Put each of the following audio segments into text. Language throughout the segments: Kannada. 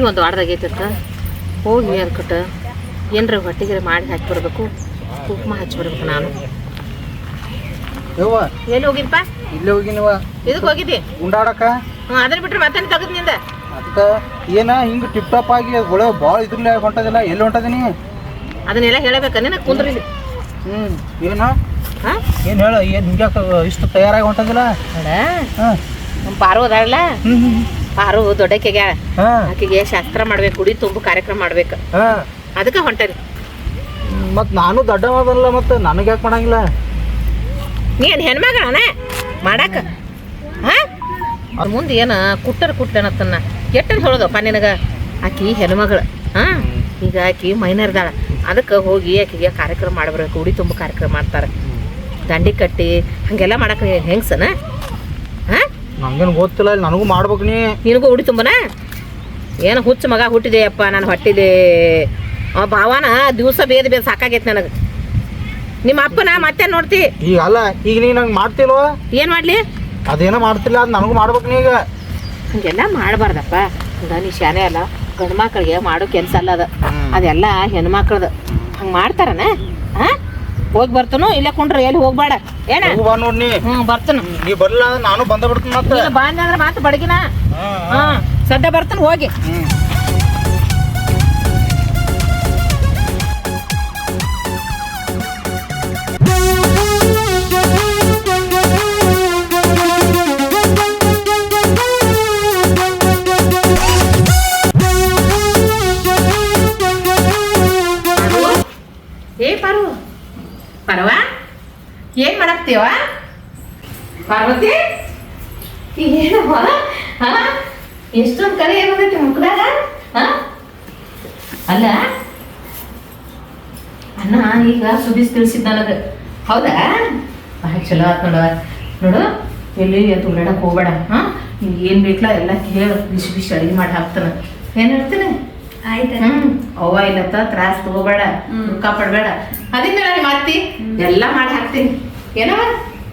ಮದುವೆ ಒಂದು ವಾರದಾಗ ಐತಿರ್ತ ಹೋಗಿ ಅನ್ಕೊಟ್ಟು ಏನರ ಹೊಟ್ಟಿಗೆ ಮಾಡಿ ಹಾಕಿ ಬರ್ಬೇಕು ಕುಕ್ಮ ಹಚ್ಚಿ ಬರ್ಬೇಕು ನಾನು ಎಲ್ಲಿ ಹೋಗಿನಪ್ಪ ಇಲ್ಲಿ ಹೋಗಿನವ ಇದಕ್ಕೆ ಹೋಗಿದ್ದಿ? ಉಂಡಾಡಕ? ಹ್ಞೂ ಅದನ್ನ ಬಿಟ್ರೆ ಮತ್ತೆ ತೆಗೆದು ನಿಂದ? ಅದಕ್ಕೆ ಏನ ಹಿಂಗೆ ಟಿಪ್ ಟಾಪ್ ಆಗಿ ಒಳ್ಳೆ ಭಾಳ ಇದ್ರಲ್ಲೇ ಹೊಂಟದಿಲ್ಲ ಎಲ್ಲಿ ಹೊಂಟದಿನಿ? ಅದನ್ನೆಲ್ಲ ಹೇಳಬೇಕ ನಿನ್ನ ಕುಂದ್ರಿ ಹ್ಞೂ ಏನ? ಹಾಂ? ಏನು ಹೇಳ ಏನು ಹಿಂಗೆ ಇಷ್ಟು ತಯಾರಾಗಿ ಹೊಂಟದಿಲ್ಲ? ಹಾಂ. ನಮ್ಮ ಪಾರು ಅದಾಳಲ್ಲ ಹ್ಞೂ ಹ್ಞೂ ಪಾರು ದೊಡ್ಡಕ್ಕೆಗೆ ಆಕೆಗೆ ಶಾಸ್ತ್ರ ಮಾಡ್ಬೇಕು ಕುಡಿ ತುಂಬು ಕಾರ್ಯಕ್ರಮ ಮಾಡ್ಬೇಕು. ಅದಕ್ಕೆ ಹೊಂಟರಿ ಮತ್ತು ನಾನು ದೊಡ್ಡ ಮತ್ತೆ ನನಗೆ ಯಾಕೆ ಮಾಡಂಗಿಲ್ಲ? ನೀನು ಹೆಣ್ಮಗಳನ? ಮಾಡಾಕ. ಹಾಂ? ಅವ್ರ ಮುಂದೆ ಏನು ಕುಟ್ಟರ್ ಕುಟ್ಟನತ್ತನ್ನ ಎಟ್ಟನ್ ಹೇಳೋದಪ್ಪ ನಿನಗೆ. ಆಕಿ ಹೆಣ್ಮಗಳು. ಹಾಂ? ಈಗ ಆಕಿ ಮೈನರ್ದಾಳ ಅದಕ್ಕೆ ಹೋಗಿ ಆಕಿಗೆ ಕಾರ್ಯಕ್ರಮ ಮಾಡ್ಬಾರ ಉಡಿ ತುಂಬ ಕಾರ್ಯಕ್ರಮ ಮಾಡ್ತಾರೆ. ದಂಡಿ ಕಟ್ಟಿ ಹಾಗೆಲ್ಲ ಮಾಡಕ್ಕೆ ಹೆಂಗ್ಸನ? ನಂಗೇನು ಗೊತ್ತಿಲ್ಲ ಇಲ್ಲಿ ನನಗೂ ಮಾಡ್ಬೇಕು ನೀ. ನಿನಗೂ ಉಡಿ ತುಂಬನ? ಏನು ಹುಚ್ಚು ಮಗ ಹುಟ್ಟಿದೆಯಪ್ಪ ನಾನು ಹೊಟ್ಟಿದೆ. ಆ ಭಾವನ ದಿವಸ ಬೇದ ಬೇದ ಸಾಕಾಗೈತೆ ನನಗೆ. ನಿಮ್ಮ ಅಪ್ಪನ ಮತ್ತೆ ನೋಡ್ತಿ? ಈಗ ಅಲ್ಲ ಈಗ ನೀ ನಂಗೆ ಮಾಡ್ತಿಲ್ವ? ಏನು ಮಾಡಲಿ? ಅದೇನೋ ಮಾಡ್ತಿಲ್ಲ ಅದು ನನಗೂ ಮಾಡ್ಬೇಕು ನೀ ಈಗ. ಹಂಗೆಲ್ಲ ಮಾಡಬಾರ್ದಪ್ಪ. ನೀ ಶಾನೆ ಅಲ್ಲ ಗಂಡು ಮಕ್ಕಳಿಗೆ ಮಾಡೋ ಕೆಲಸ ಅಲ್ಲ ಅದು. ಅದೆಲ್ಲ ಹೆಣ್ಮಕ್ಳದು. ಹಂಗೆ ಮಾಡ್ತಾರನ? ಹಾಂ ಹೋಗಿ ಬರ್ತನು ಇಲ್ಲೇ ಕುಂಡ್ರಿ ಎಲ್ಲಿ ಹೋಗ್ಬೇಡ. ಏನ? ಹೋಗು ಬಾ ನೋಡಿ ನೀ. ಹ್ಞೂ ಬರ್ತನು. ನೀ ಬರ್ಲಿಲ್ಲ ಅಂದ್ರೆ ನಾನು ಬಂದ ಬಿಡ್ತೀನಿ ಮತ್ತೆ. ನೀನು ಬಂದ ಅಂದ್ರೆ ಮಾತು ಬಡಗಿನ. ಹ ಹಾಂ. ಸದ್ಯ ಬರ್ತಾನೆ ಹೋಗಿ. ಎಷ್ಟೊಂದು ಕಲೆ ಏನದೈತಿ ಮುಖದಾಗ? ಹಾ? ಅಲ್ಲ? ಅಣ್ಣ ಈಗ ಸುದೀಸ್ ತಿಳಿಸಿದ್ ನನಗೆ. ಹೌದಾ? ಭಾಳ ಚಲೋ ಆತ್ ನೋಡವ ನೋಡು ಎಲ್ಲಿ ಅಂತ ಉಳ್ಳಾಡಕ್ ಹೋಗ್ಬೇಡ. ಹಾ? ನಿಂಗೆ ಏನು ಬೇಕಲ್ಲ ಎಲ್ಲ ಕೇಳು. ಬಿಸಿ ಬಿಸಿ ಅಡಿಗೆ ಮಾಡಿ ಹಾಕ್ತಾನೆ. ಏನು ಹೇಳ್ತೀನಿ? ಆಯ್ತು ಹ್ಞೂ ಅವ್ವ ಇಲ್ಲತ್ತ ತ್ರಾಸ್ ತಗೋಬೇಡ ದುಃಖ ಪಡಬೇಡ. ಅದಿಂದ ನಾನು ಮಾಡ್ತಿ? ಎಲ್ಲ ಮಾಡಿ ಹಾಕ್ತೀನಿ. ಏನವ?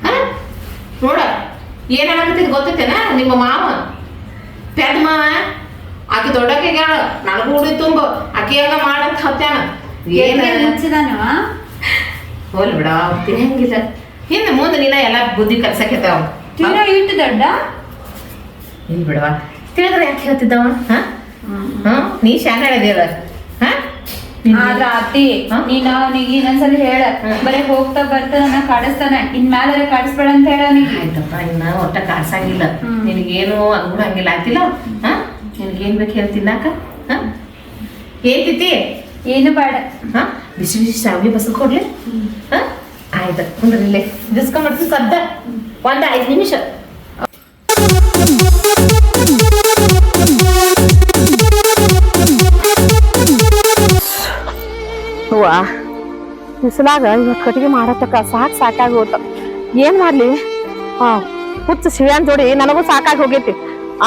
ಹಾ? ನೋಡ. ಏನಾಗತ್ತಿದ್ ಗೊತ್ತೈತೆನಾ? ನಿಮ್ಮ ಮಾವ. ಪೆದ್ ಮಾವ ಆಕಿ ದೊಡ್ಡಕ್ಕೆ ಹೇಳ ನನಗೂ ಉಡಿ ತುಂಬ. ಆಕಿ ಹಂಗ ಮಾಡಂತ ಹತ್ಯಾನ? ಏನ ಏನ್ ಮುಚ್ಚಿದಾನವ ಹೋಲ್ ಬಿಡ ಹೆಂಗಿಲ್ಲ ಹಿಂದೆ ಮುಂದೆ ನೀನ ಎಲ್ಲ ಬುದ್ಧಿ ಕಲ್ಸಕ್ಕೆತಾವ ತಿನ್ನೋ ಇಟ್ಟು ದೊಡ್ಡ? ಇಲ್ಲ ಬಿಡವಾ ತಿಳಿದ್ರೆ ಯಾಕೆ ಹೇಳ್ತಿದ್ದವ? ಹಾ? ಹಾ? ನೀ ಶಾನೆ ಹೇಳಿದೆಯಲ್ಲ. ಹಾ? ಆದ್ರ ಅತ್ತಿ ನೀ ನೀನ್ ಅವನಿಗೆ ಇನ್ನೊಂದ್ಸಲ ಹೇಳ. ಬರೇ ಹೋಗ್ತಾ ಬರ್ತಾ ನಾ ಕಾಡಿಸ್ತಾನ. ಇನ್ ಮ್ಯಾಲ ಕಾಡಿಸ್ಬೇಡ ಅಂತ ಹೇಳ ನೀ ಆಯ್ತಪ್ಪ ಇನ್ನ ಒಟ್ಟ ಕಾಡ್ಸಂಗಿಲ್ಲ. ನಿನಗೇನು ಅನ್ಬಿಡಂಗಿಲ್ಲ ಆಯ್ತಿಲ್ಲ? ಹಾ? ನಿನಗೇನ್ ಬೇಕು ಹೇಳಿ ತಿನ್ನಾಕ? ಹಾ? ಏನ್ ಏನು ಬೇಡ. ಹಾ? ಬಿಸಿ ಬಿಸಿ ಶಾವಿಗೆ ಬಸಲ್ ಕೊಡ್ಲಿ? ಹಾ? ಆಯ್ತು ಕುಂದ್ರಿಲ್ಲೇ ಬಿಸ್ಕೊಂಡ್ಬಿಡ್ತೀನಿ ಸದ್ದ. ಒಂದ್ ಐದು ನಿಮಿಷ. ಬಿಸಿಲಾಗ ಇವತ್ತು ಕಟ್ಟಿಗೆ ಮಾಡತಕ್ಕ ಸಾಕು ಸಾಕಾಗಿ ಏನ್ ಮಾಡ್ಲಿ? ಹಾ ಹುಚ್ಚ ಶಿವ್ಯಾನ್ ಜೋಡಿ ನನಗೂ ಸಾಕಾಗಿ ಹೋಗೈತಿ.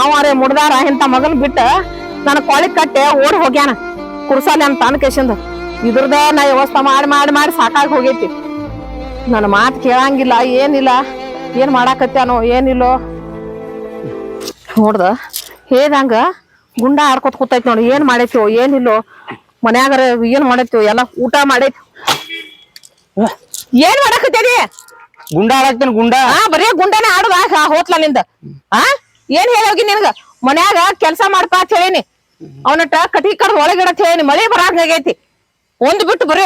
ಅವಾರೆ ಮುಡ್ದಾರ ಇಂಥ ಮಗನ್ ಬಿಟ್ಟ ನನ್ನ ಕೊಳಿ ಕಟ್ಟೆ ಓಡ್ ಹೋಗ್ಯಾನ. ಕುರ್ಸಾಲಿ ಅಂತ ಅನ್ಕೇಶಂದ. ಇದ್ರದ ನಾ ವ್ಯವಸ್ಥೆ ಮಾಡಿ ಮಾಡಿ ಮಾಡಿ ಸಾಕಾಗಿ ಹೋಗೈತಿ. ನನ್ನ ಮಾತು ಕೇಳಂಗಿಲ್ಲ, ಏನಿಲ್ಲ, ಏನ್ ಮಾಡಾಕತ್ಯಾನೋ ಏನಿಲ್ಲೋ. ನೋಡ್ದ? ಹೇದಂಗ ಗುಂಡ ಆಡ್ಕೊತ ಕೂತೈತಿ ನೋಡಿ, ಏನ್ ಮಾಡೈತಿ, ಏನಿಲ್ಲೋ. ಮನ್ಯಾಗರ ಏನ್ ಮಾಡೈತಿ ಎಲ್ಲ ಊಟ ಮಾಡೈತಿ. ಏನ್ ಮಾಡಾಕತ್ತೇನಿ ಗುಂಡ ಆಡಾಕ್ತೇನೆ ಗುಂಡ? ಆ ಬರೀ ಗುಂಡನ ಆಡುದ? ಹೋತ್ಲ ನಿಂದ. ಆ ಏನ್ ಹೇಳಿ ನಿನ್ಗ? ಮನ್ಯಾಗ ಕೆಲ್ಸ ಮಾಡ್ಪಾ ಅಂತ ಹೇಳೀನಿ. ಅವನಟ ಕಟಿ ಕಡ್ದು ಒಳಗಿಡತ್ ಅಂತ ಮಳೆ ಬರಾಕ್ ಆಗೈತಿ. ಒಂದ್ ಬಿಟ್ಟು ಬರೀ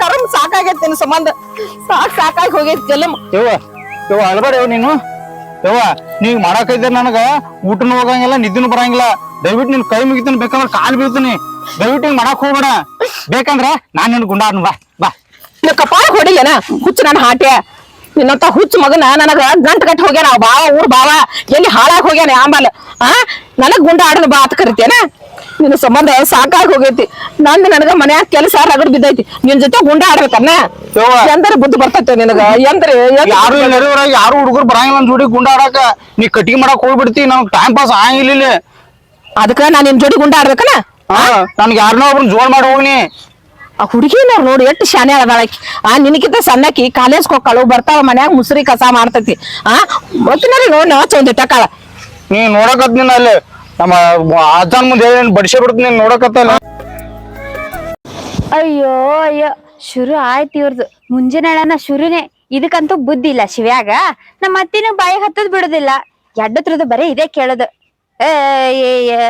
ಕರ್ಮ್ ಸಾಕಾಗೈತಿ ನಿನ್ ಸಂಬಂಧ. ಸಾಕ್ ಸಾಕಾಗಿ ಹೋಗೈತಿ ಯವ್ವ ಅಳಬೇಡ ನೀನು. ಯವ್ವ ನೀವ್ ಮಾಡಾಕೈದ ನನಗ? ಊಟನೂ ಹೋಗಂಗಿಲ್ಲ, ನಿದ್ದಿನೂ ಬರಂಗಿಲ್ಲ. ದಯವಿಟ್ಟು ನಿನ್ ಕೈ ಮುಗಿತೀನಿ ಬೇಕಂದ್ರೆ ಕಾಲ್ ಬೀಳ್ತೀನಿ. ದಯವಿಟ್ಟು ಹಿಂಗ್ ಮಾಡಕ್ ಹೋಗ್ಬೇಡ. ಬೇಕಂದ್ರ ನಾನ್ ನಿನ್ ಗುಂಡ ಬಾ ಬಾ. ನಿನ್ನ ಕಪಾಳ ಹೊಡಿಲೇನ ಹುಚ್ಚು ನನ್ನ ಹಾಟೆ. ನಿನ್ನಂತ ಹುಚ್ಚು ಮಗನ ನನಗ ಗಂಟ್ ಕಟ್ಟಿ ಹೋಗ್ಯಾನ ಬಾವ ಊರ್ ಬಾವ. ಎಲ್ಲಿ ಹಾಳಾಗಿ ಹೋಗ್ಯಾನ ಆಂಬಲ್ ಆ? ನನಗ್ ಗುಂಡ ಬಾ ಅತ್ ಕರಿತೇನ? ನಿನ್ನ ಸಂಬಂಧ ಸಾಕಾಗಿ ಹೋಗೈತಿ. ನಂದು ನನಗ ಮನ್ಯಾಗ ಕೆಲಸ ರಗಡ್ ಬಿದ್ದೈತಿ. ನಿನ್ ಜೊತೆ ಗುಂಡ ಆಡ್ಬೇಕನ್ನ? ಯವ್ವ. ಎಂದ್ರೆ ಬುದ್ಧಿ ಬರ್ತೈತೆ ನಿನಗ? ಎಂದ್ರೆ ಎಂದ್ರೆ- ಯಾರು ನೆರೆಯವ್ರ ಯಾರು ಹುಡುಗರು ಬರಂಗಿಲ್ಲ ಜೋಡಿ ಗುಂಡ ಆಡಾಕ. ನೀ ಕಟ್ಟಿಗೆ ಮಾಡಕ್ ಹೋಗ್ಬಿಡ್ತಿ ನಮ್ಗ್ ಟೈಮ್ ಪಾಸ್ ಆಗಂಗಿಲ್ಲ ಇಲ್ಲಿ ಅದಕ್ಕ ನಾನ್ ನಿನ್ ಜೋಡಿ ಗುಂಡ ಆಡ್ಬೇಕನ ಹಾ ನನ್ಗೆ ಯಾರನ್ನೋ ಒಬ್ರನ್ನ ಜೋಡ್ ಮಾಡಿ ಹೋಗ್ನಿ. ಆ ಹುಡುಗಿನ ನೋಡಿ ಎಷ್ಟು ಶಾನೆ ಅದಾಳಕಿ ಆ ನಿನಕಿಂತ ಸಣ್ಣಕಿ ಕಾಲೇಜ್ ಹೋಗ್ಕಳು ಬರ್ತಾವ ಮನ್ಯಾಗ ಮುಸ್ರಿ ಕಸ ಮಾಡ್ತೈತಿ. ಆ ಮತ್ತಿನಾರಿ ನೋಡಿ ನಾಚ ಒಂದ್ ಇಟ್ಟಕಾಳ. ನೀ ನೋಡಕತ್ ನಿನ್ನ ಅಲ್ಲಿ. ನಮ್ಮ ಅಜ್ಜನ್ ಮುಂದೆ ಹೇಳಿ ಬಡಿಸೇ ಬಿಡುತ್ತೆ ನೀನ್ ನೋಡಕತ್ತಲ್ಲ. ಅಯ್ಯೋ ಅಯ್ಯೋ ಶುರು ಆಯ್ತು ಇವ್ರದ್ದು ಮುಂಜಾನೆ ಶುರುನೇ. ಇದಕ್ಕಂತೂ ಬುದ್ಧಿ ಇಲ್ಲ ಶಿವ್ಯಾಗ. ನಮ್ಮ ಅತ್ತಿನ ಬಾಯಿ ಹತ್ತದ್ ಬಿಡುದಿಲ್ಲ. ಎಡ್ಡತ್ರದ್ದು ಬರೀ ಇದೇ ಕೇಳೋದು. ಏ, ಏ, ಏ.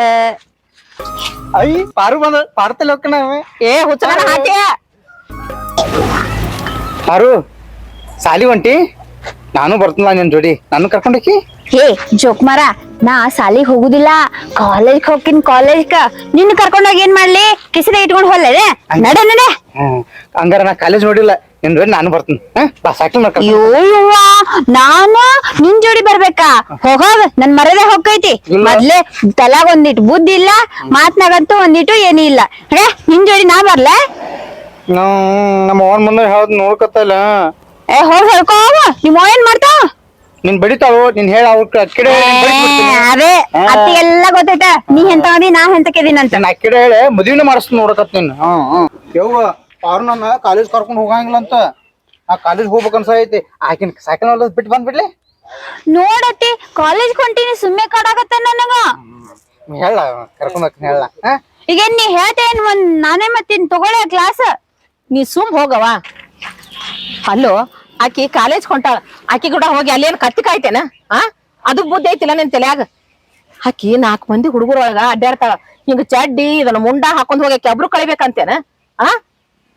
ಐ ಪಾರು ಬಂದ ಪಾರ್ತಲ್ಲಿ ಹೋಗ್ಕಣ ಏ ಹುಚ್ಚನ ಹಾಕಿ ಪಾರು ಸಾಲಿ ಹೊಂಟಿ ನಾನು ಬರ್ತೀನಲ್ಲ ನಿನ್ ಜೋಡಿ. ನಾನು ಕರ್ಕೊಂಡೋಕಿ ಹೇ ಜೋಕ್ಮಾರ ನಾ ಸಾಲಿಗ್ ಹೋಗುದಿಲ್ಲ. ಕಾಲೇಜ್ ಹೋಗಿನ್ ಕಾಲೇಜ್ ನಿನ್ನ ಕರ್ಕೊಂಡೋಗಿ ಏನ್ ಮಾಡ್ಲಿ? ಕಿಸಿದ ಇಟ್ಕೊಂಡ್ ಹೋಗ್ಲೇ ನಡ ನಡೆ. ಹ್ಮ್. ಹಂಗಾರ ನಾ ಕಾಲೇಜ್ ನೋಡಿಲ್ಲ. ನಿನ್ ಜೋಡಿ ನಾನು ಬರ್ತೀನಿ. ಹಾ? ಬಾ ಸೈಕಲ್ ಮಾಡ್ಕೊಂಡು ಅಯ್ಯೋ ಯವ್ವ ನಾನ ನಿನ್ ಜೋಡಿ ಬರ್ಬೇಕಾ? ಹೋಗೋದ್ ನನ್ ಮರದೇ ಹೋಗೈತಿ. ಮೊದ್ಲೇ ತಲಾಗ ಒಂದಿಟ್ಟು ಬುದ್ಧಿ ಇಲ್ಲ ಮಾತ್ನಾಗಂತೂ ಒಂದಿಟ್ಟು ಏನೂ ಇಲ್ಲ. ಹೇ ನಿನ್ ಜೋಡಿ ನಾ ಬರ್ಲಾ? ನಾವು ನಮ್ಮ ಅವನ್ ಮುಂದೆ ಹೇಳ್ದ್ ನೋಡ್ಕತ್ತಲ್ಲ ಏ ಹೋಗಿ ಹೇಳ್ಕೋ ಅವ ನಿಮ್ ಅವ್ವ ಏನ್ ಮಾಡ್ತಾವ ನಿನ್ ಬಡಿತಾವು ನಿನ್ ಹೇಳ ಅವ್ರ ಕಡೆ ಅದೇ ಎಲ್ಲ ಗೊತ್ತೈತ. ನೀ ಎಂತವದಿ ನಾ ಎಂತಕ್ಕಿದೀನಂತ ನಾನು ಅಕ್ಕಿಡೆ ಹೇಳಿ ಮದುವೆನ ಮಾಡಿಸ್ ನೋಡಕತ್ ನೀನ್. ಹ್ಮ್ ಹ್ಮ್ ಯವ್ವ ಅವ್ರು ನನ್ನ ಕಾಲೇಜ್ ಕರ್ಕೊಂಡು ಹೋಗಂಗಿಲ್ಲ ಅಂತ. ಆ ಕಾಲೇಜ್ ಹೋಗ್ಬೇಕು ಅನ್ಸೈತಿ ಆಕಿನ ಸೈಕಲ್ ಬಿಟ್ ಬಿಟ್ಟು ಬಂದ್ಬಿಡ್ಲಿ. ನೋಡತ್ತಿ ಕಾಲೇಜ್ ಕೊಂಟಿನಿ ಸುಮ್ಮನೆ ಕಾಡಾಗತ್ತ ನನಗ. ಹೇಳ ಕರ್ಕೊಂಡ್ ಹೋಗ್ತೀನಿ ಹೇಳ. ಈಗ ನೀ ಹೇಳ್ತೇನ್ ಒಂದ್ ನಾನೇ ಮತ್ತಿನ್ ತಗೊಳ್ಳ ಕ್ಲಾಸ್ ನೀ ಸುಮ್ ಹೋಗವ ಅಲ್ಲೋ ಆಕಿ ಕಾಲೇಜ್ ಕೊಂಟಾಳ ಆಕಿ ಕೂಡ ಹೋಗಿ ಅಲ್ಲೇನ್ ಕತ್ತಿ ಕಾಯ್ತೇನ? ಆ? ಅದು ಬುದ್ಧಿ ಐತಿಲ್ಲ ನಿನ್ ತಲೆಯಾಗ. ಆಕಿ ನಾಲ್ಕು ಮಂದಿ ಹುಡುಗರೊಳಗ ಅಡ್ಡಾಡ್ತಾಳ. ಹಿಂಗ ಚಡ್ಡಿ ಇದನ್ನ ಮುಂಡ ಹಾಕೊಂಡ್ ಹೋಗಿ ಆಕಿ ಅಬ್ರು ಕಳಿಬೇಕಂತೇನ? ಆ?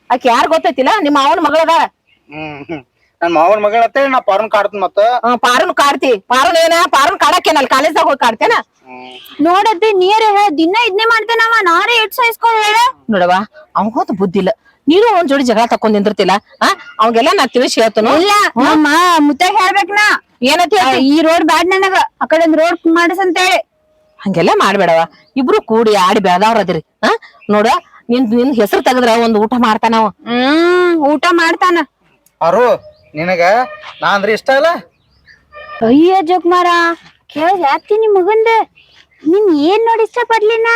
ಆಕಿ ಯಾರ್ ಗೊತ್ತೈತಿಲ್ಲ? ನಿಮ್ಮ ಅವನ ಮಗಳದ ಹ್ಮ್ ಹ್ಮ್. ನನ್ ಮಾವನ ಮಗಳ ಅಂತೇಳಿ ನಾ ಪಾರನ್ ಕಾಡ್ತೀನಿ ಮತ್ತ. ಪಾರನ್ ಕಾಡ್ತಿ. ಪಾರನ್ ಏನ? ಪಾರನ್ ಕಾಡಕ್ಕೇನ? ಅಲ್ಲಿ ಕಾಲೇಜ್ದಾಗ ಹೋಗಿ ಕಾಡ್ತೇನ? ನೋಡದ್ದೆ ನೀರೇ ದಿನ ಇದನ್ನೇ ಮಾಡ್ತೇನವ ನಾರೇ ಎಟ್ ಸಾಯಿಸ್ಕೊಂಡ್ ಹೇಳ. ನೋಡವ ಅವಂಗೋತ ಬುದ್ಧಿ ಇಲ್ಲ. ನೀನು ಒಂದ್ ಜೋಡಿ ಜಗಳ ತಕೊಂಡ್ ನಿಂದಿರ್ತಿಲ್ಲ? ಆ? ಅವಂಗೆಲ್ಲ ನಾ ತಿಳಿಸಿ ಹೇಳ್ತನು. ಇಲ್ಲ ನಮ್ಮ ಮುತ್ತಾಗ ಹೇಳ್ಬೇಕ್ ನಾ. ಏನಂತ ಈ ರೋಡ್ ಬ್ಯಾಡ್ ನನಗ. ಆ ಕಡೆ ಒಂದ್ ರೋಡ್ ಮಾಡಿಸಂತೇಳಿ ಹಂಗೆಲ್ಲ ಮಾಡ್ಬೇಡವ. ಇಬ್ರು ಕೂಡಿ ಆಡಿ ಬೆಳ್ದವ್ರ ಅದಿರಿ. ಆ? ನೋಡ ನಿನ್ ನಿನ್ ಹೆಸರು ತೆಗದ್ರ ಒಂದ್ ಊಟ ಮಾಡ್ತಾನವ ಹ್ಮ್ ಊಟ ಮಾಡ್ತಾನ. ಅರು ನಿನಗ ನಾ ಅಂದ್ರೆ ಇಷ್ಟ ಅಲ್ಲ ಅಯ್ಯ ಜೋಕ್ಮಾರ ಕೇಳ ಯಾತಿ ನಿಮ್ ಮಗಂದ. ನಿನ್ ಏನ್ ನೋಡಿ ಇಷ್ಟ ಪಡ್ಲಿನ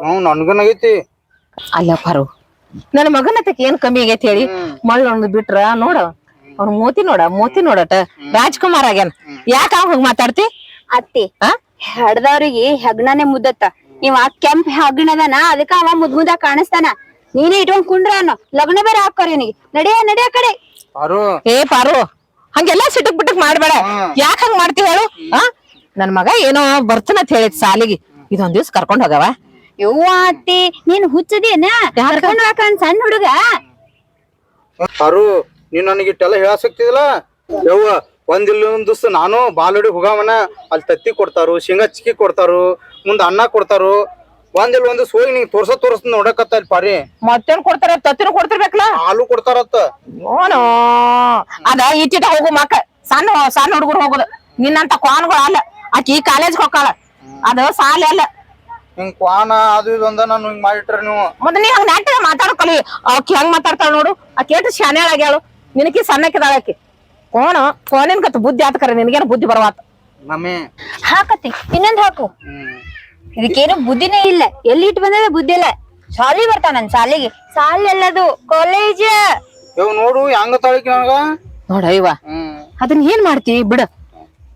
ಹ್ಮ್ ಐತಿ ಅಲ್ಲ ಪರು ನನ್ನ ಮಗನ ತಕ್ಕ ಏನ್ ಕಮ್ಮಿ ಆಗೈತಿ ಹೇಳಿ. ಮಳ್ಳ ಒಂದು ಬಿಟ್ರ ನೋಡ. ಅವ್ನ ಮೋತಿ ನೋಡ ಮೋತಿ ನೋಡಟ. ರಾಜ್ಕುಮಾರ್ ಆಗ್ಯಾನ. ಯಾಕ ಅವ್ ಹಂಗ ಮಾತಾಡ್ತಿ? ಅತ್ತಿ ಆ? ಹಡ್ದವ್ರಿಗೆ ಹೆಗ್ಣನೆ ಮುದ್ದತ್ತ. ಇವ ಕೆಂಪ್ ಹೆಗ್ಣದನ ಅದಕ್ಕ ಅವ ಮುದ್ ಮುದ್ದ ಕಾಣಿಸ್ತಾನ. ನೀನೇ ಇಟ್ಕೊಂಡ್ ಕುಂಡ್ರ ಅನ್ನೋ. ಲಗ್ನ ಬೇರೆ ಹಾಕೋರಿ ಇವನಿಗೆ ನಡೆಯ ನಡೆಯ ಕಡೆ. ಪಾರು. ಏ ಪಾರು ಹಂಗೆಲ್ಲಾ ಸಿಟಕ್ ಬಿಟಕ್ ಮಾಡ್ಬೇಡ. ಯಾಕ ಹಂಗ ಮಾಡ್ತಿ ಹೇಳು ಆ? ನನ್ ಮಗ ಏನೋ ಬರ್ತನಂತ ಹೇಳಿದ್ ಸಾಲಿಗೆ. ಇದೊಂದ್ ದಿವ್ಸ ಕರ್ಕೊಂಡ್ ಹೋಗವ. ಯವ್ವ ಅತ್ತಿ ನೀನ್ ಹುಚ್ಚದೇನ ಕರ್ಕೊಂಡ್ ಸಣ್ಣ ಹುಡುಗ? ಅರು ನೀನ್ ನನಗೆ ಇಟ್ಟೆಲ್ಲ ಹೇಳಾಸಕ್ತಿದಿಲ್ಲ ಯವ್ವ ಒಂದಿಲ್ಲ ಒಂದ್ ದಿವ್ಸ ನಾನು ಬಾಲುಡಿ ಹೋಗವನ ಅಲ್ಲಿ ತತ್ತಿ ಕೊಡ್ತಾರು ಶೇಂಗಾ ಚಿಕ್ಕಿ ಕೊಡ್ತಾರು ಮುಂದ ಅನ್ನ ಕೊಡ್ತಾರು. ಒಂದಿಲ್ಲ ಒಂದ್ ದಿವ್ಸ ಹೋಗಿ ನಿಂಗೆ ತೋರ್ಸ ತೋರ್ಸ ನೋಡಕತ್ತ ಅಲ್ಲಿ ಪಾರಿ. ಮತ್ತೇನ್ ಕೊಡ್ತಾರ? ತತ್ತಿನ ಕೊಡ್ತಿರ್ಬೇಕಲ್ಲ? ಹಾಲು ಕೊಡ್ತಾರತ್ತ. ಓನೋ ಅದ ಇಟ್ಟಿಟ ಹೋಗು ಮಕ್ಕ. ಸಣ್ಣ ಸಣ್ಣ ಹುಡುಗರು ಹೋಗುದು. ನಿನ್ನಂತ ಕ್ವಾನ್ಗಳು ಅಲ್ಲ. ಆಕಿ ಕಾಲೇಜ್ ಹೋಗಾಳ ಅದ ಸಾಲ ಅಲ್ಲ. ಹಿಂಗ್ ಕ್ವಾನ ಅದು ಇದು ಅಂದ ನಾನು ಹಿಂಗ್ ಮಾಡಿಟ್ರ ನೀವು. ಮತ್ತೆ ನೀ ಹಂಗ ನಾಟ್ಯ ಮಾತಾಡೋ ಕಲಿ ಆಕಿ ಹೆಂಗ್ ಮಾತಾಡ್ತಾಳ ನೋಡು. ಆಕಿ ಎಷ್ಟು ಶಾನೆ ಆಗ್ಯಾಳು. ನಿನಕಿ ಸಣ್ಣಕ್ಕಿದಾಳ ಆಕಿ. ಕೋಣ ಕೋನಿನ್ ಕತ್ ಬುದ್ಧಿ ಆತ ಕರೆ ನಿನಗೇನು ಬುದ್ಧಿ ಬರವಾತ. ಮಮ್ಮಿ ಹಾಕತಿ ಇನ್ನೊಂದ್ ಹಾಕು. ಇದಕ್ಕೇನು ಬುದ್ಧಿನೇ ಇಲ್ಲ. ಎಲ್ಲಿ ಇಟ್ಟು ಬಂದ್ರೆ ಬುದ್ಧಿ ಇಲ್ಲ ಶಾಲಿ ಬರ್ತಾನ ನನ್ ಶಾಲಿಗೆ. ಶಾಲಿ ಎಲ್ಲದು ಕಾಲೇಜ್ ಯವ್ ನೋಡು ಹೆಂಗ ತಾಳಿಕ ನನಗ? ನೋಡ ಇವ ಹ್ಮ್. ಅದನ್ನ ಏನ್ ಮಾಡ್ತಿ? ಬಿಡ.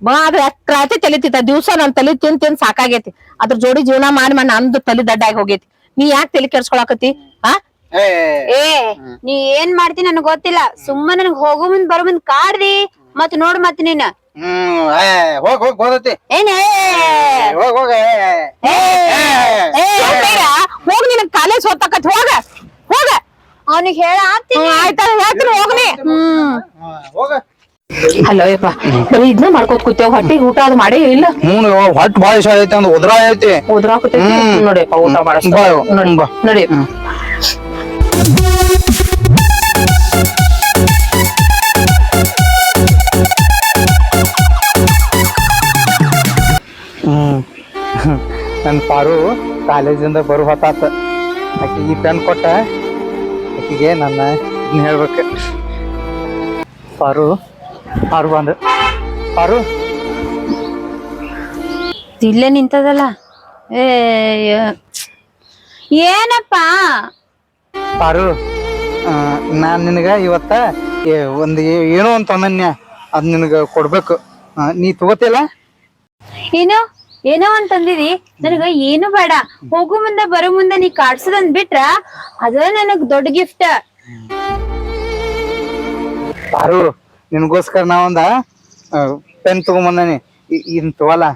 ಬಾ ಎಕ್ರಾತಿ ರಾತ್ರಿ ತಲಿತಿತ್ತ ದಿವ್ಸ ನನ್ ತಲಿ ತಿನ್ ತಿನ್ ಸಾಕಾಗೈತಿ. ಅದ್ರ ಜೋಡಿ ಜೀವನ ಮಾಡಿ ಮಾಡಿ ನಂದು ತಲಿ ದಡ್ಡಾಗಿ ಹೋಗೈತಿ. ನೀ ಯಾಕೆ ತಲಿ ಕೆಡ್ಸ್ಕೊಳಕತಿ ಆ? ಏ ನೀ ಏನ್ ಮಾಡ್ತಿ ನನಗ್ ಗೊತ್ತಿಲ್ಲ. ಸುಮ್ಮ ನನಗ್ ಹೋಗೋ ಮುಂದ್ ಬರೋ ಮುಂದ್ ಕಾಡ್ರಿ ಮತ್ ನೋಡ್ ಮತ್ ನೀನ್. ಹ್ಮ್ ಹೋಗ್ ಹೋಗ್ ಹೋದತಿ ಏನೇ? ಹೋಗ್ ಹೋಗ ಹೋಗ್ ನಿನಗ್ ಕಾಲೇಜ್ ಓದ್ತಕತ್ ಹೋಗ. ಹೋಗ. ಅವನಿಗೆ ಹೇಳ ಆಗ್ತೀನಿ. ಆಯ್ತಾ ಹೇಳ್ತೀನಿ ಹೋಗ್ನಿ. ಹ್ಮ್ ಹೋಗ. ಅಲ್ಲೋ ಯಪ್ಪ. ಬರೀ ಇದನ್ನ ಮಾಡ್ಕೋತ ಕೂತೇವ್ ಹೊಟ್ಟಿಗೆ ಊಟ ಅದು ಮಾಡೇ ಇಲ್ಲ. ಹ್ಞೂ ಹೊಟ್ಟು ಭಾಳ ಇಷ್ಟ ಐತಿ ಅಂದ್ರೆ ಉದ್ರಾ ಐತಿ. ಉದ್ರಾಕತೈತಿ ಹ್ಮ್. ನೋಡಿಯಪ್ಪ ಊಟ ಮಾಡಿ ನೋಡಿ ನೋಡಿ. ಹ್ಮ್ ನನ್ನ ಪಾರು ಕಾಲೇಜಿಂದ ಬರು ಹೊತ್ತಾತ. ಆಕಿ ಈ ಪೆನ್ ಕೊಟ್ಟ. ಆಕಿಗೆ ನನ್ನ ಹೇಳ್ಬೇಕು. ಪಾರು ಪಾರು ಬಂದ. ಪಾರು ಇಲ್ಲೇ ನಿಂತದಲ್ಲ. ಏ ಏನಪ್ಪ? ಪಾರು ನಾನು ನಾನ್ ನಿನಗ ಇವತ್ತ ಏ- ಒಂದ್ ಏ- ಏನೋ ಒಂದು ತಮನ್ಯ ಅದ್ ನಿನಗೆ ಕೊಡ್ಬೇಕು. ಆ, ನೀ ತಗೋತಿಲ್ಲ ಏನು? ಏನೋ ಅಂತಂದಿದಿ ನನಗ ಏನು ಬೇಡ. ಹೋಗು ಮುಂದೆ ಬರೋ ಮುಂದೆ ನೀ ಕಾಡ್ಸದಂದ್ ಬಿಟ್ರ ಅದ ನನಗ್ ದೊಡ್ಡ ಗಿಫ್ಟ್ ಪಾರು ನಿನಗೋಸ್ಕರ ನಾವೊಂದ ಪೆನ್ ತಗೊಂಬಂದಿ ಇನ್ ತಗೋಲ್ಲ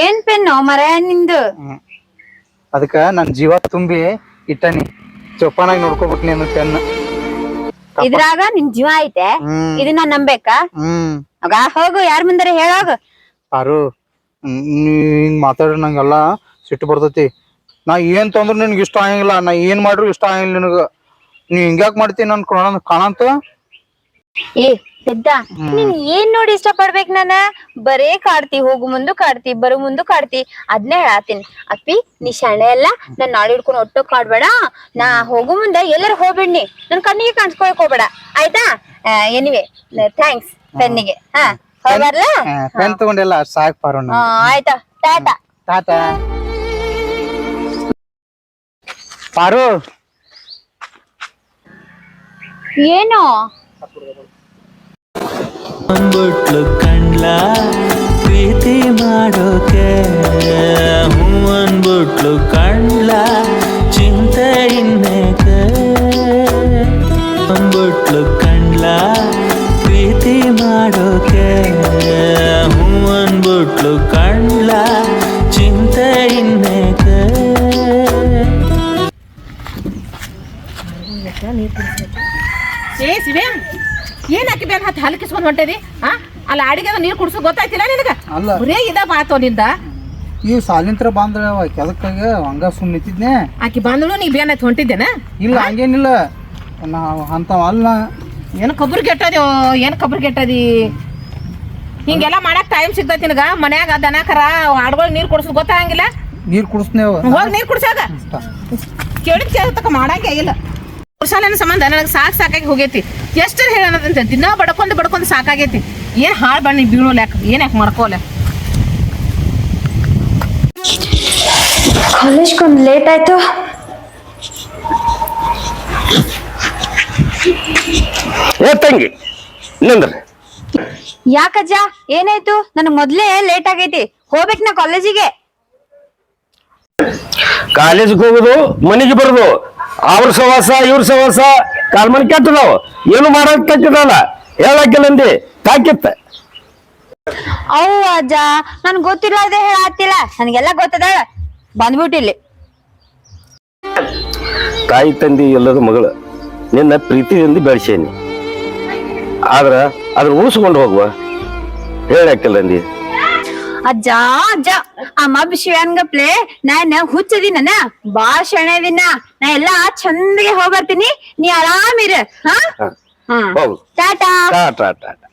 ಏನ್ ಪೆನ್ ಮರ ನಿಂದು? ಅದಕ್ಕ ನನ್ ಜೀವ ತುಂಬಿ ಇಟ್ಟನಿ. ಚೊಪ್ಪನಾಗಿ ನೋಡ್ಕೋಬೇಕು ನೀನು ಪೆನ್ ಇದ್ರಾಗ ನಿನ್ ಜೀವ ಐತೆ. ಇದನ್ನ ನಂಬೇಕಾ? ಆಗ ಹೋಗು ಯಾರ ಮುಂದಾರೆ ಹೇಳೋಗ ಪಾರು ಹ್ಮ್, ನೀ ಹಿಂಗ್ ಮಾತಾಡ್ರಿ ನಂಗೆಲ್ಲ ಸಿಟ್ಟು ಬರ್ತೈತಿ. ನಾ ಏನ್ ತಂದ್ರು ನಿನ್ಗೆ ಇಷ್ಟ ಆಗಂಗಿಲ್ಲ. ನಾ ಏನ್ ಮಾಡ್ರು ಇಷ್ಟ ಆಗಿಲ್ಲ ನಿನಗ. ನೀ ಹಿಂಗ್ಯಾಕ್ ಮಾಡ್ತೀನಿ ನನ್ ಕಾಣ ಕಾಣಂತ? ಏ ಪೆದ್ದ ನೀನ್ ಏನ್ ನೋಡಿ ಇಷ್ಟ ಪಡ್ಬೇಕ್ ನಾನ? ಬರೇ ಕಾಡ್ತಿ ಹೋಗು ಮುಂದು ಕಾಡ್ತಿ ಬರು ಮುಂದು ಕಾಡ್ತಿ. ಅದ್ನೇ ಹೇಳಾತೀನಿ. ಅಪ್ಪಿ ನೀ ಶಾಣೆ ಎಲ್ಲ ನನ್ ನಾಳೆ ಹಿಡ್ಕೊಂಡು ಒಟ್ಟು ಕಾಡ್ಬೇಡ. ನಾ ಹೋಗು ಮುಂದೆ ಎಲ್ಲರೂ ಹೋಗ್ಬಿಡ್ನಿ. ನನ್ ಕಣ್ಣಿಗೆ ಕಾಣಿಸ್ಕೊಳಕ್ ಹೋಗ್ಬೇಡ. ಆಯ್ತಾ? ಎನಿವೆ ಥ್ಯಾಂಕ್ಸ್ ಪೆನ್ನಿಗೆ. ಹಾ. ಹೋಗ್ಬಾರ್ಲಾ ಪೆನ್ ತಗೊಂಡೆಲ್ಲ ಸಾಕ್ ಆಯ್ತಾ? ಟಾಟಾ. ಟಾಟಾ. ಪಾರು. ಏನು? ಅಂಬುಟ್ಲು ಕಂಡ್ಲ ಪ್ರೀತಿ ಮಾಡೋಕೆ. ಹೂ ಅನ್ಬಿಟ್ಲು ಕಂಡ್ಲ ಚಿಂತೆ ಇನ್ನೇಕೆ. ಅಂಬುಟ್ಲು ಕಂಡ್ಲ ಪ್ರೀತಿ ಮಾಡೋಕೆ. ಹೂ ಅನ್ಬಿಟ್ಲು ಕಂಡ್ಲ ಚಿಂತೆ ಇನ್ನೇಕೆ. ಏ ಶಿವ್ಯಾ ಏನ್ ಹಾಕಿ ಬೇನ್ ಹತ್ತಿ ಹಾಲು ಕಿಸ್ಕೊಂಡ್ ಹೊಂಟೇದಿ? ಆ? ಅಲ್ಲಿ ಆಡಿಗೆ ನೀರ್ ಕುಡ್ಸು ಗೊತ್ತಾಯ್ತಿಲ್ಲ ನಿನಗ? ಅಲ್ಲ. ಬರೇ ಇದ ಬಾತೋ ನಿಂದ? ಈ ಸಾಲಿಂತ್ರ ಬಂದ್ರ ಕೆದಕ್ಕಾಗ ಹಂಗ ಸುಮ್ಮನೆ ನಿಂತಿದ್ನೆ. ಆಕಿ ಬಂದಳು ನೀ ಬೇನ ಹೊಂಟಿದ್ದೇನ? ಇಲ್ಲ ಹಂಗೇನಿಲ್ಲ. ನಾವು ಅಂತಾವ ಅಲ್ಲ. ಏನು ಕಬ್ರು ಕೆಟ್ಟದ್ಯೋ ಏನು ಕಬ್ರು ಕೆಟ್ಟದಿ? ಹಿಂಗೆಲ್ಲ ಮಾಡಕ್ ಟೈಮ್ ಸಿಗ್ತೈತಿ ನಿನಗ? ಮನ್ಯಾಗ ದನ ಕರ ಆಡ್ಗಳು ನೀರು ಕುಡ್ಸೋದು ಗೊತ್ತಾಗಂಗಿಲ್ಲ? ನೀರು ಕುಡಿಸ್ನೇವ. ಹೋಗಿ ನೀರು ಕುಡ್ಸಾಗ? ಕೇಳಿದ ಕೇಳತಕ್ಕ ಮಾಡಂಗೆ ಆಗಿಲ್ಲ ಕುರ್ಸಾಲನ ಸಂಬಂಧ ನನಗೆ ಸಾಕು ಸಾಕಾಗಿ ಹೋಗೈತಿ. ಎಷ್ಟು ಹೇಳೋದಂತೆ ದಿನ ಬಡ್ಕೊಂಡು ಬಡ್ಕೊಂಡು ಸಾಕಾಗೈತಿ. ಏನು ಹಾಳ್ ಬಣ್ಣ ಬೀಳೋಲ್ಲ ಯಾಕೆ ಏನು ಯಾಕೆ ಮಾಡ್ಕೋಲೆ ಕಾಲೇಜ್ಗೊಂದು ಲೇಟ್ ಆಯ್ತು. ಏ ತಂಗಿ ನಿಂದ್ರ. ಯಾಕಜ್ಜ ಏನಾಯ್ತು? ನನ್ ಮೊದ್ಲೇ ಲೇಟ್ ಆಗೈತಿ. ಹೋಗ್ಬೇಕು ನಾ ಕಾಲೇಜಿಗೆ. ಕಾಲೇಜ್ಗೆ ಹೋಗುದು ಮನೆಗೆ ಬರುದು ಅವ್ರ ಸವಾಸ ಇವ್ರ ಸವಾಸ ಕಾಲ್ಮನ್ ಕೆಟ್ಟದಾವ. ಏನು ಮಾಡಕ್ ತಕ್ಕಿದಲ್ಲ ಹೇಳಕ್ಕಿಲ್ಲಂದಿ ತಾಕಿತ್ತ ಅವ್ ಅಜ್ಜ ನನ್ ಗೊತ್ತಿರೋದೇ ಹೇಳತ್ತಿಲ್ಲ ನನಗೆಲ್ಲ ಗೊತ್ತದ. ಬಂದ್ಬಿಟ್ಟಿಲ್ಲಿ ತಾಯಿ ತಂದಿ ಎಲ್ಲದ ಮಗಳು ನಿನ್ನ ಪ್ರೀತಿಯಿಂದ ಬೆಳೆಸೇನಿ. ಆದ್ರ ಅದ್ರ ಉಳಿಸ್ಕೊಂಡು ಹೋಗುವ. ಹೇಳಕ್ಕಿಲ್ಲ ಅಂದಿ ಅಜ್ಜ ಅಜ್ಜ ಆ ಮಬ್ ಶಿವನ್ಗಪ್ಲೆ ನಾನು ಹುಚ್ಚದಿನ ಬಾಳ ಶಣದಿನ ನಾ ಎಲ್ಲಾ ಚಂದಗೆ ಹೋಗ್ಬರ್ತೀನಿ ನೀ ಆರಾಮಿರ. ಹಾ? ಹ. ಹ್ಮ್ ಟಾಟಾ. ಟಾಟಾ ಟಾಟಾ.